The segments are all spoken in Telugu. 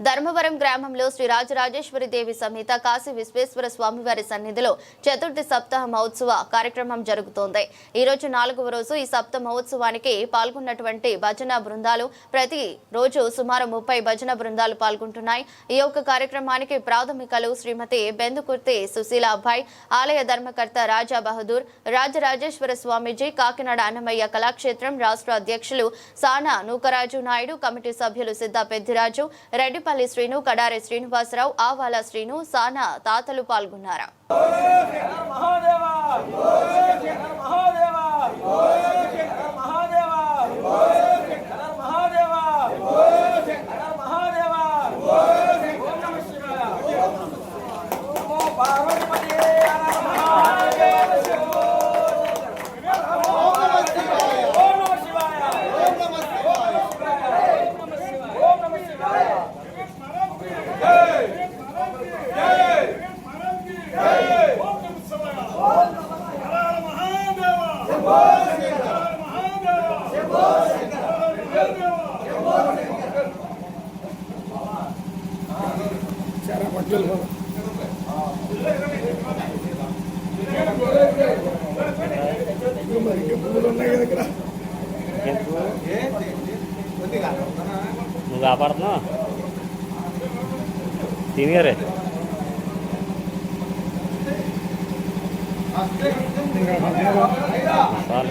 ధర్మవరం గ్రామంలో శ్రీ రాజరాజేశ్వరి దేవి సమేత కాశీ విశ్వేశ్వర స్వామివారి సన్నిధిలో చతుర్థి సప్తాహ మహోత్సవ కార్యక్రమం జరుగుతోంది. ఈ రోజు నాలుగవ రోజు ఈ సప్త మహోత్సవానికి పాల్గొన్నటువంటి భజన బృందాలు ప్రతి రోజు సుమారు ముప్పై భజన బృందాలు పాల్గొంటున్నాయి. ఈ యొక్క కార్యక్రమానికి ప్రాథమికలు శ్రీమతి బెందుకుర్తి సుశీల అబ్బాయి ఆలయ ధర్మకర్త రాజా బహదూర్ రాజరాజేశ్వర స్వామీజీ కాకినాడ అన్నమయ్య కళాక్షేత్రం రాష్ట్ర అధ్యక్షులు సానా నూకరాజు నాయుడు కమిటీ సభ్యులు సిద్ధ పెద్దిరాజు రెడ్డి పల్లి శ్రీను కడారి శ్రీనివాసరావు ఆవాల శ్రీను సానా తాతలు పాల్గొన్నారు? నువ్వు కాపాడుతున్నావు? సీనియరే చాలు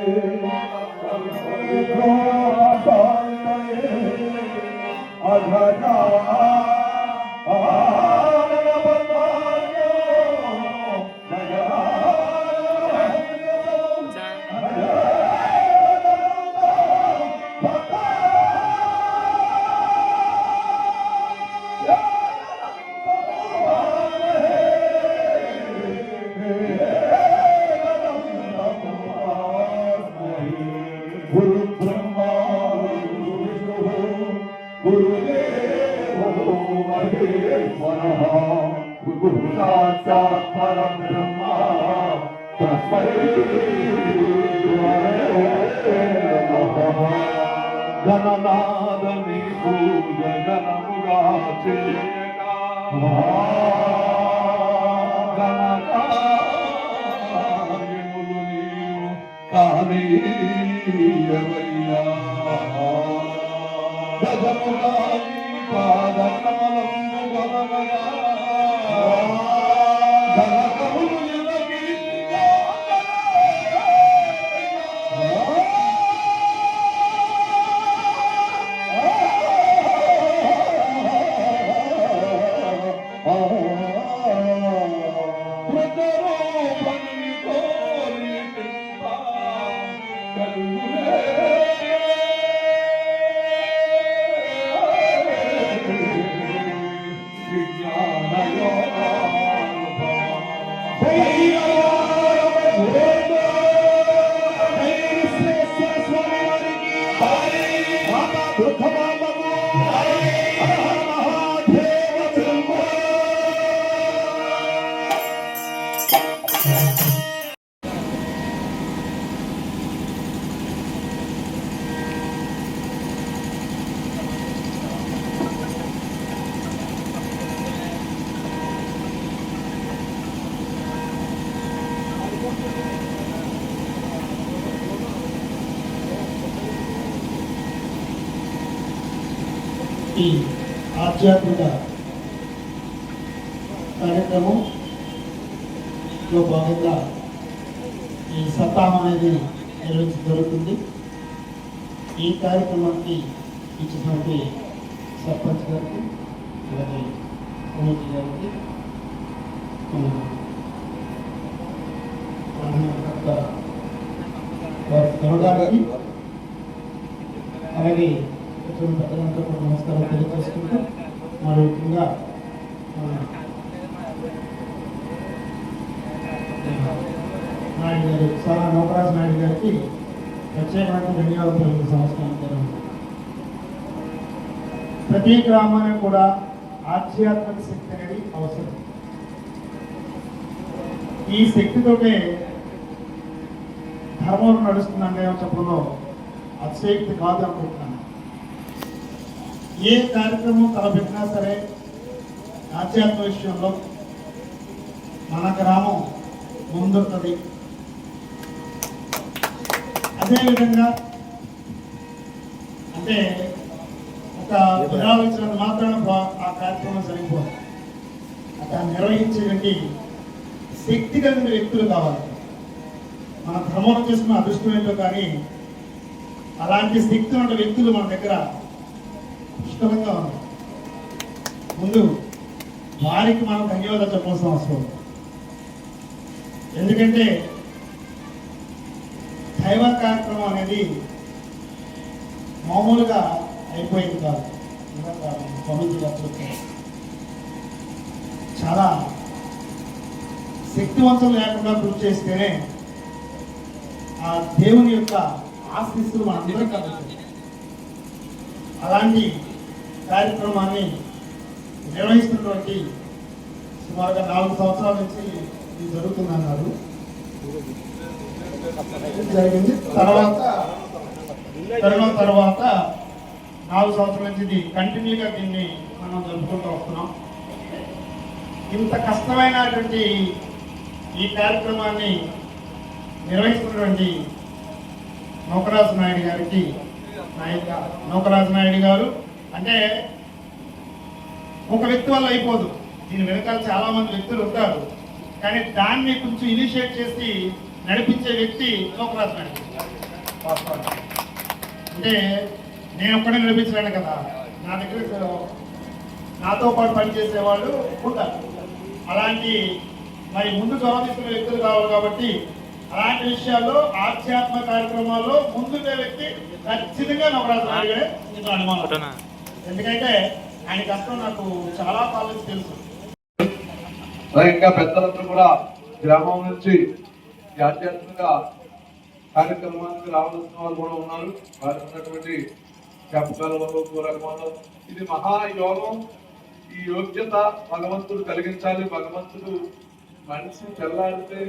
Guru మహేశ్వర గురు సాక్షాత్ పరం బ్రహ్మ తస్మై గణనాదని పూజ గణముగా చేయగా గణనాయములు నీవు కానీయవయ్యా గజములాయి పాదకమలము Baba. ఈ ఆధ్యాత్మిక కార్యక్రమంలో భాగంగా ఈ సప్తాహం అనేది నిర్వహించి జరుగుతుంది. ఈ కార్యక్రమానికి ఇచ్చినటువంటి సర్పంచ్ గారికి అలాగే కమిటీ గారికి అలాగే ఇటువంటి పెద్దలందరూ నమస్కారం తెలియజేసుకుంటూ మరి ముఖ్యంగా నాయుడు గారు సారా నౌకరాజ్ నాయుడు గారికి ప్రత్యేకమైన ధన్యవాదాలు తెలియజేసే సంవత్సరం ప్రతి గ్రామానికి కూడా ఆధ్యాత్మిక శక్తి అనేది అవసరం. ఈ శక్తితోటే ధర్మం నడుస్తుందంటే చెప్పడంలో అతిశక్తి కాదు అనుకుంటున్నాను ఏ కార్యక్రమం తలపెట్టినా సరే ఆధ్యాత్మ విషయంలో మన గ్రామం ముందుంటుంది. అదేవిధంగా అంటే ఒక విరాళం మాత్రమే మాత్రాన ఆ కార్యక్రమం జరిగిపోదు దాన్ని నిర్వహించేటువంటి శక్తి కలిగిన వ్యక్తులు కావాలి. మన ధర్మం చేసుకున్న అదృష్టం ఏంటో కానీ అలాంటి శక్తి ఉన్న వ్యక్తులు మన దగ్గర పుష్కలంగా ముందు వారికి మనం ధన్యవాదాలు చెప్పాల్సిన అవసరం ఎందుకంటే దైవ కార్యక్రమం అనేది మామూలుగా అయిపోయింది కాదు. స్వామీజీ గారు చాలా శక్తివంతం లేకుండా కృషి చేస్తేనే ఆ దేవుని యొక్క ఆశీస్సులు మనందరం కలుగుతుంది అలాంటి కార్యక్రమాన్ని నిర్వహిస్తున్నటువంటి సుమారుగా నాలుగు సంవత్సరాల నుంచి ఇది జరుగుతుందన్నారు. జరిగింది. తర్వాత తరుణం తర్వాత నాలుగు సంవత్సరాల నుంచి ఇది కంటిన్యూగా దీన్ని మనం జరుపుకుంటూ వస్తున్నాం. ఇంత కష్టమైనటువంటి ఈ కార్యక్రమాన్ని నిర్వహిస్తున్నటువంటి నౌకరాజు నాయుడు గారికి నాయక నౌకరాజు నాయుడు గారు అంటే ఒక వ్యక్తి వల్ల అయిపోదు. దీని వెనకాల చాలా మంది వ్యక్తులు ఉంటారు. కానీ దాన్ని కొంచెం ఇనిషియేట్ చేసి నడిపించే వ్యక్తి నౌకరాజు నాయుడు అంటే నేను ఒక్కడే నడిపించలేను కదా. నా దగ్గర నాతో పాటు పనిచేసే వాళ్ళు ఉంటారు. అలాంటి మరి ముందు గౌరవిస్తున్న వ్యక్తులు కావాలి కాబట్టి అలాంటి విషయాల్లో ఆధ్యాత్మ కార్యక్రమాల్లో ముందుండే వ్యక్తి ఖచ్చితంగా నవరాత్రి అనుమానం. ఎందుకంటే ఆయన కష్టం నాకు చాలా కాలం తెలుసు. అలాగే ఇంకా పెద్దలందరూ కూడా గ్రామం నుంచి ఈ ఆధ్యాత్మిక కార్యక్రమానికి రావాల్సిన వాళ్ళు కూడా ఉన్నారు. వారు ఉన్నటువంటి జ్ఞాపకాలలో పూరకమాలో ఇది మహాయోగం ఈ యోగ్యత భగవంతుడు కలిగించాలి. భగవంతుడు మనిషి తెల్లాడితే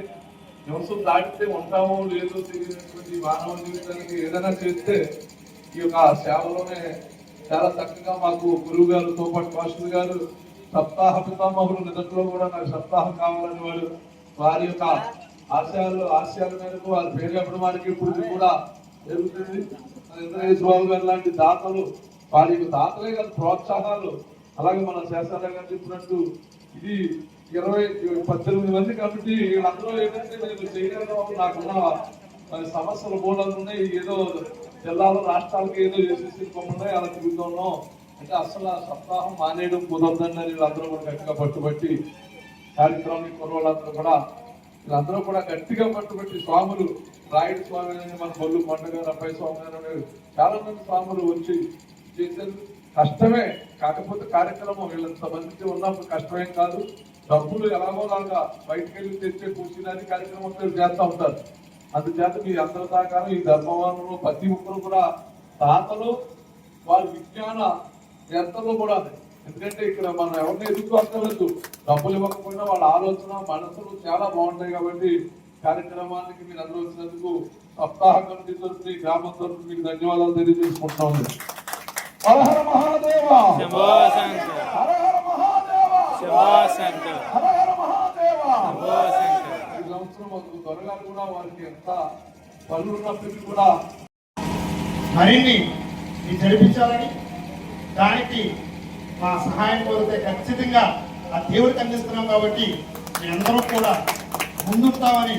నివసం దాటితే ఉంటామో లేదో తెలియనటువంటి మానవ జీవితానికి ఏదైనా చేస్తే ఈ యొక్క సేవలోనే చాలా చక్కగా మాకు గురువు గారితో పాటు మాస్టర్ గారు సప్తాహ పితామహులు నిదట్లో కూడా నాకు సప్తాహం కావాలని వాడు వారి యొక్క ఆశయాలు ఆశయాల మేరకు వారి పేరు చెప్పడం వారికి ఇప్పుడు కూడా జరుగుతుంది. ఇంద్రయేష్ బాబు గారు లాంటి దాతలు వారి యొక్క దాతలే కాదు ప్రోత్సాహాలు. అలాగే మన శాస్త్రాలు గారు చెప్పినట్టు ఇది ఇరవై పద్దెనిమిది మంది కాబట్టి వీళ్ళందరూ ఏంటంటే నేను చేయగలను నాకున్న సమస్యలు బోర్డులు ఉన్నాయి. ఏదో జిల్లాలో రాష్ట్రాలకు ఏదో చేసేసి ఉన్నాయి అలా తిరుగుతున్నాం అంటే అసలు ఆ సప్తాహం మానేయడం కుదరదండి వీళ్ళందరూ కూడా గట్టిగా పట్టుబట్టి కార్యక్రమం కుర్రోళ్ళందరూ కూడా వీళ్ళందరూ కూడా గట్టిగా పట్టుబట్టి స్వాములు రాయుడు స్వామి అని మన బొల్లు పండుగ రబ్బాయి స్వామి అని చాలా మంది స్వాములు వచ్చి చేశారు. కష్టమే కాకపోతే కార్యక్రమం వీళ్ళంత మంది ఉన్నప్పుడు కష్టమేం కాదు. డబ్బులు ఎలాగోలాగా బయటకెళ్ళి తెచ్చే కూర్చుని కార్యక్రమం చేస్తూ ఉంటారు. అందుచేత మీ అందరి సహకారం ఈ ధర్మవరంలో ప్రతి ఒక్కరు కూడా తాతలు వారి విజ్ఞాన ఎంతలో కూడా. ఎందుకంటే ఇక్కడ మనం ఎవరిని ఎదుర్కోక్కర్లేదు డబ్బులు ఇవ్వకపోయినా వాళ్ళ ఆలోచన మనసులు చాలా బాగుంటాయి కాబట్టి కార్యక్రమానికి మీరు అందరూ వచ్చినందుకు సప్తాహ కమిటీ తరఫున ఈ గ్రామం తరఫున మీకు ధన్యవాదాలు తెలియజేసుకుంటున్నాం హర హర మహాదేవ! హర హర మహాదేవ! మహాదేవ! సంవత్సరం వరకు దొరగారు కూడా వారికి ఎంత పనులు ఉన్నప్పటికీ కూడా మరిన్ని జరిపించాలని దానికి మా సహాయం కోరితే ఖచ్చితంగా ఆ దేవుడికి అందిస్తున్నాం కాబట్టి మీ అందరూ కూడా ముందుంటామని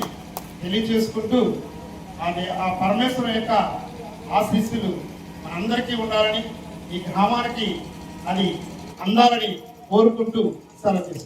తెలియజేసుకుంటూ అది ఆ పరమేశ్వరం యొక్క ఆశీస్సులు మనందరికీ ఉండాలని ఈ గ్రామానికి అది అందాలని కోరుకుంటూ సెలవు